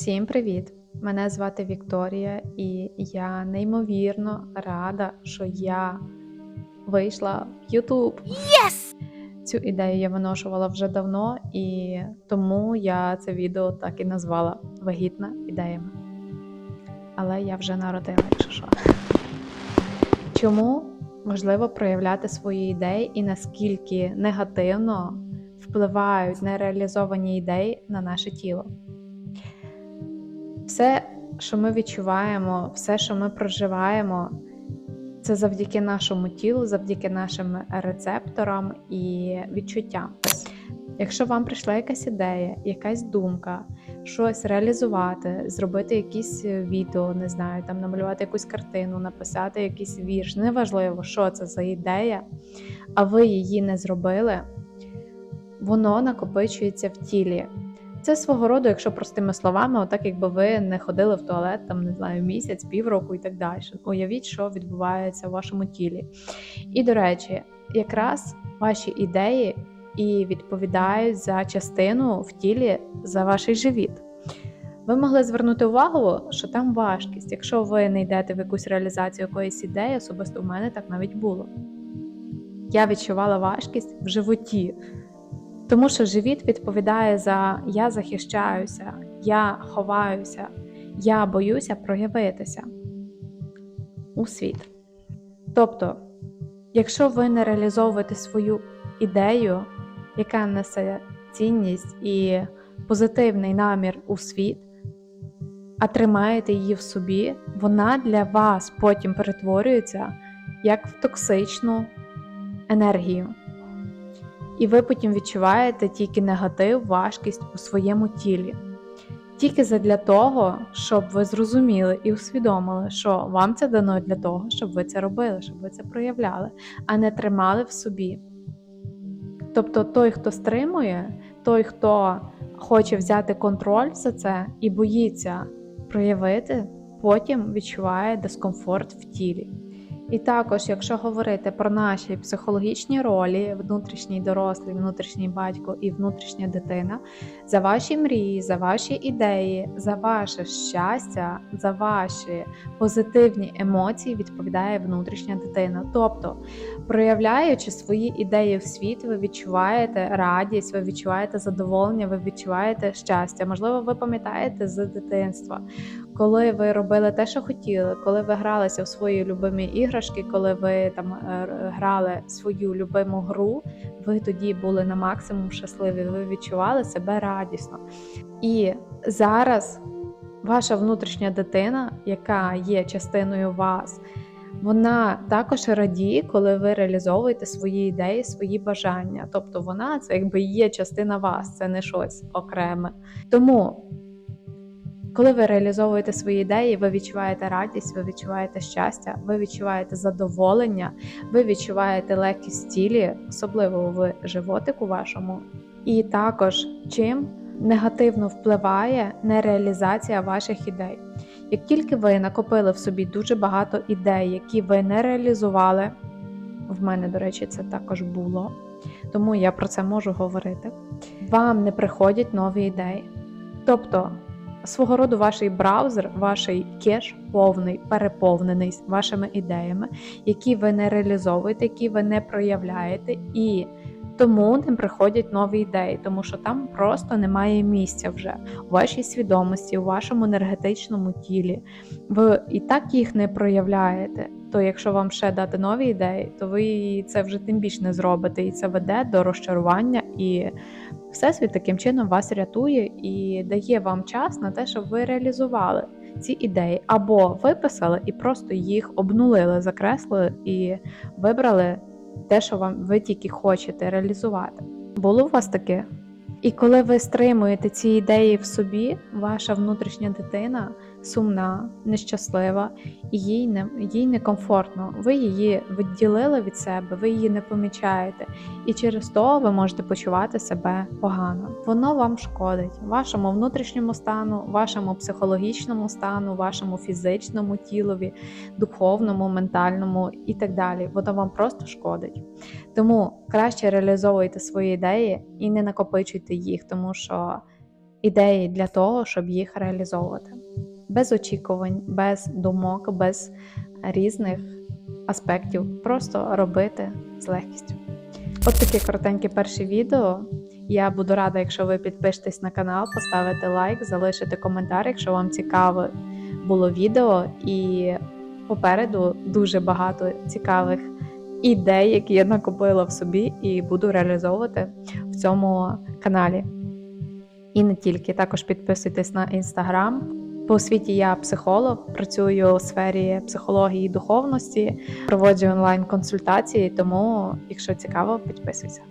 Всім привіт! Мене звати Вікторія, і я неймовірно рада, що я вийшла в YouTube. Yes! Цю ідею я виношувала вже давно, і тому я це відео так і назвала Вагітна ідеями. Але я вже народила, якщо що. Чому важливо проявляти свої ідеї і наскільки негативно впливають нереалізовані ідеї на наше тіло? Все, що ми відчуваємо, все, що ми проживаємо, це завдяки нашому тілу, завдяки нашим рецепторам і відчуттям. Якщо вам прийшла якась ідея, якась думка, щось реалізувати, зробити якісь відео, не знаю, там намалювати якусь картину, написати якийсь вірш, неважливо, що це за ідея, а ви її не зробили, воно накопичується в тілі. Це свого роду, якщо простими словами, отак якби ви не ходили в туалет, там не знаю, місяць, півроку і так далі. Уявіть, що відбувається в вашому тілі. І до речі, якраз ваші ідеї і відповідають за частину в тілі за ваш живіт. Ви могли звернути увагу, що там важкість. Якщо ви не йдете в якусь реалізацію якоїсь ідеї, особисто в мене так навіть було. Я відчувала важкість в животі. Тому що живіт відповідає за я захищаюся, я ховаюся, я боюся проявитися у світ. Тобто, якщо ви не реалізовуєте свою ідею, яка несе цінність і позитивний намір у світ, а тримаєте її в собі, вона для вас потім перетворюється як в токсичну енергію. І ви потім відчуваєте тільки негатив, важкість у своєму тілі. Тільки задля того, щоб ви зрозуміли і усвідомили, що вам це дано для того, щоб ви це робили, щоб ви це проявляли, а не тримали в собі. Тобто той, хто стримує, той, хто хоче взяти контроль за це і боїться проявити, потім відчуває дискомфорт в тілі. І також, якщо говорити про наші психологічні ролі, внутрішній дорослий, внутрішній батько і внутрішня дитина, за ваші мрії, за ваші ідеї, за ваше щастя, за ваші позитивні емоції відповідає внутрішня дитина. Тобто, проявляючи свої ідеї в світ, ви відчуваєте радість, ви відчуваєте задоволення, ви відчуваєте щастя. Можливо, ви пам'ятаєте з дитинства, коли ви робили те, що хотіли, коли ви гралися в свої любимі іграшки, коли ви там грали свою любиму гру, ви тоді були на максимум щасливі, ви відчували себе радісно. І зараз ваша внутрішня дитина, яка є частиною вас, вона також радіє, коли ви реалізовуєте свої ідеї, свої бажання. Тобто вона це якби є частина вас, це не щось окреме. Тому. Коли ви реалізовуєте свої ідеї, ви відчуваєте радість, ви відчуваєте щастя, ви відчуваєте задоволення, ви відчуваєте легкість тілі, особливо в животику вашому. І також чим негативно впливає нереалізація ваших ідей. Як тільки ви накопили в собі дуже багато ідей, які ви не реалізували, в мене, до речі, це також було, тому я про це можу говорити. Вам не приходять нові ідеї. Тобто свого роду ваш браузер, ваш кеш повний, переповнений вашими ідеями, які ви не реалізовуєте, які ви не проявляєте, і тому не приходять нові ідеї, тому що там просто немає місця вже у вашій свідомості, у вашому енергетичному тілі. Ви і так їх не проявляєте. То якщо вам ще дати нові ідеї, то ви це вже тим більше не зробите, і це веде до розчарування і Всесвіт таким чином вас рятує і дає вам час на те, щоб ви реалізували ці ідеї, або виписали і просто їх обнулили, закреслили і вибрали те, що вам ви тільки хочете реалізувати. Було у вас таке? І коли ви стримуєте ці ідеї в собі, ваша внутрішня дитина сумна, нещаслива, і їй не їй некомфортно. Ви її відділили від себе, ви її не помічаєте, і через то ви можете почувати себе погано. Воно вам шкодить, вашому внутрішньому стану, вашому психологічному стану, вашому фізичному тілові, духовному, ментальному і так далі. Воно вам просто шкодить. Тому краще реалізовуйте свої ідеї і не накопичуйте їх, тому що ідеї для того, щоб їх реалізовувати. Без очікувань, без думок, без різних аспектів. Просто робити з легкістю. От таке коротеньке перше відео. Я буду рада, якщо ви підпишетесь на канал, поставите лайк, залишите коментар, якщо вам цікаво було відео. І попереду дуже багато цікавих ідей, які я накопила в собі, і буду реалізовувати в цьому каналі. І не тільки також підписуйтесь на інстаграм. По освіті я психолог, працюю у сфері психології і духовності, проводжу онлайн консультації. Тому, якщо цікаво, підписуйся.